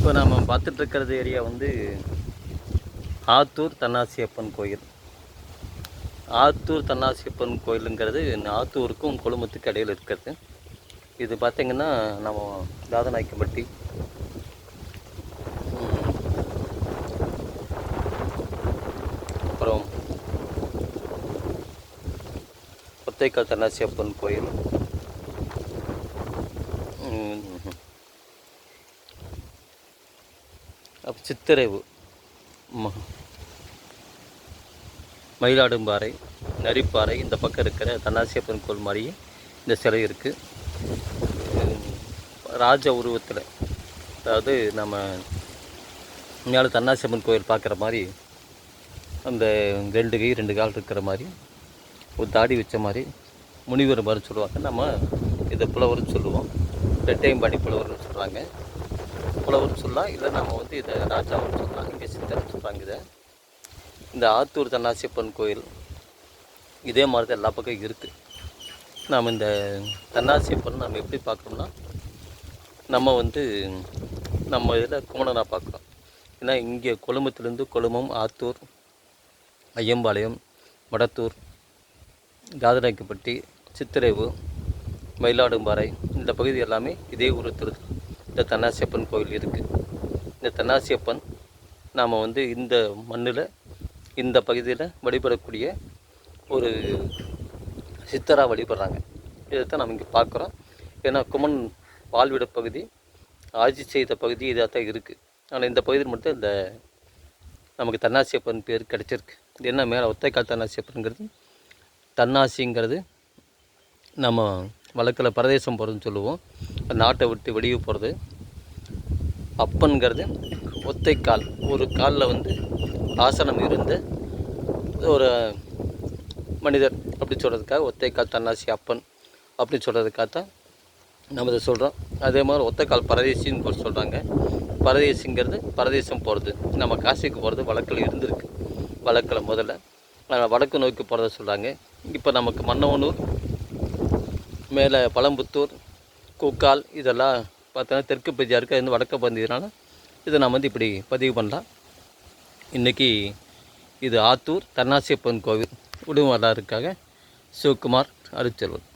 இப்போ நாம் பார்த்துட்ருக்கிறது ஏரியா வந்து ஆத்தூர் தன்னாசியப்பன் கோயில். ஆத்தூர் தன்னாசியப்பன் கோயிலுங்கிறது ஆத்தூருக்கும் கொழுமத்துக்கு இடையில் இருக்கிறது. இது பார்த்திங்கன்னா நம்ம தாதநாயக்கம்பட்டி அப்புறம் ஒத்தைக்கால் தன்னாசியப்பன் கோயில். அப்போ சித்திரைவு. ம- மயிலாடும்பாறை நரிப்பாறை இந்த பக்கம் இருக்கிற தன்னாசியப்பன் கோயில் மாதிரியே இந்த சிலை இருக்குது ராஜ உருவத்தில் அதாவது நம்ம உண்மையால் தன்னாசியம்மன் கோயில் பார்க்குற மாதிரி அந்த ரெண்டு கை ரெண்டு கால் இருக்கிற மாதிரி ஒரு தாடி வச்ச மாதிரி முனிவர் மாதிரி சொல்லுவாங்க. நம்ம இதை புலவர்னு சொல்லுவோம். ரெட்டையம்பாடி புலவர்னு சொல்கிறாங்க புலவர்னு சொல்லலாம் இல்லை நம்ம வந்து இதை ராஜாவுன்னு சொல்லலாம் இங்கே சித்தர்னு சொல்கிறாங்க இதை. இந்த ஆத்தூர் தன்னாசியப்பன் கோயில் இதே மாதிரி தான் எல்லா பக்கம் இருக்குது நாம் இந்த தன்னாசியப்பன் நம்ம எப்படி பார்க்குறோம்னா நம்ம வந்து நம்ம இதில் குமணனாக பார்க்குறோம் ஏன்னா இங்கே கொழும்புத்துலேருந்து கொழுமம் ஆத்தூர் ஐயம்பாளையம் மடத்தூர் தாதநாயக்கப்பட்டி சித்திரைவு மயிலாடும்பாறை இந்த பகுதி எல்லாமே இதே உருத்தில் இந்த தன்னாசியப்பன் கோவில் இருக்குது இந்த தன்னாசியப்பன் நாம் வந்து இந்த மண்ணில் இந்த பகுதியில் வழிபடக்கூடிய ஒரு சித்தராக வழிபடுறாங்க. இதைத்தான் நம்ம இங்கே பார்க்குறோம். ஏன்னா குமன் வாழ்விட பகுதி ஆட்சி செய்த பகுதி இதாக தான் இருக்குது ஆனால் இந்த பகுதியில் மட்டும் இந்த நமக்கு தன்னாசியப்பன் பேர் கிடச்சிருக்கு. இது என்ன மேலே ஒத்தைக்கால் தன்னாசியப்பனுங்கிறது? தன்னாசிங்கிறது நம்ம வழக்கில் பரதேசம் போகிறதுன்னு சொல்லுவோம். நாட்டை விட்டு வெளியே போகிறது அப்பன்கிறது ஒத்தைக்கால் ஒரு காலில் வந்து ஆசனம் இருந்து ஒரு மனிதர் அப்படி சொல்கிறதுக்காக ஒத்தைக்கால் தன்னாசி அப்பன் அப்படி சொல்கிறதுக்காக தான் நம்ம இதை சொல்கிறோம் அதே மாதிரி ஒத்தைக்கால் பரதேசின்னு கூட சொல்கிறாங்க பரதேசிங்கிறது பரதேசம் போகிறது நம்ம காசிக்கு போகிறது வழக்கில் இருந்திருக்கு. வழக்கில் முதல்ல. வடக்கு நோக்கி போகிறத சொல்கிறாங்க இப்போ நமக்கு மன்னவனூர் மேலே பழம்புத்தூர் கூக்கால் இதெல்லாம் பார்த்தோன்னா தெற்கு பகுதியாக இருக்குது அது வந்து வடக்கு பகுதினால இதை நம்ம வந்து இப்படி பதிவு பண்ணலாம். இன்றைக்கி இது ஆத்தூர் தன்னாசியப்பன் கோவில் உடுமலாருக்காக சிவகுமார் அருச்செல்வன்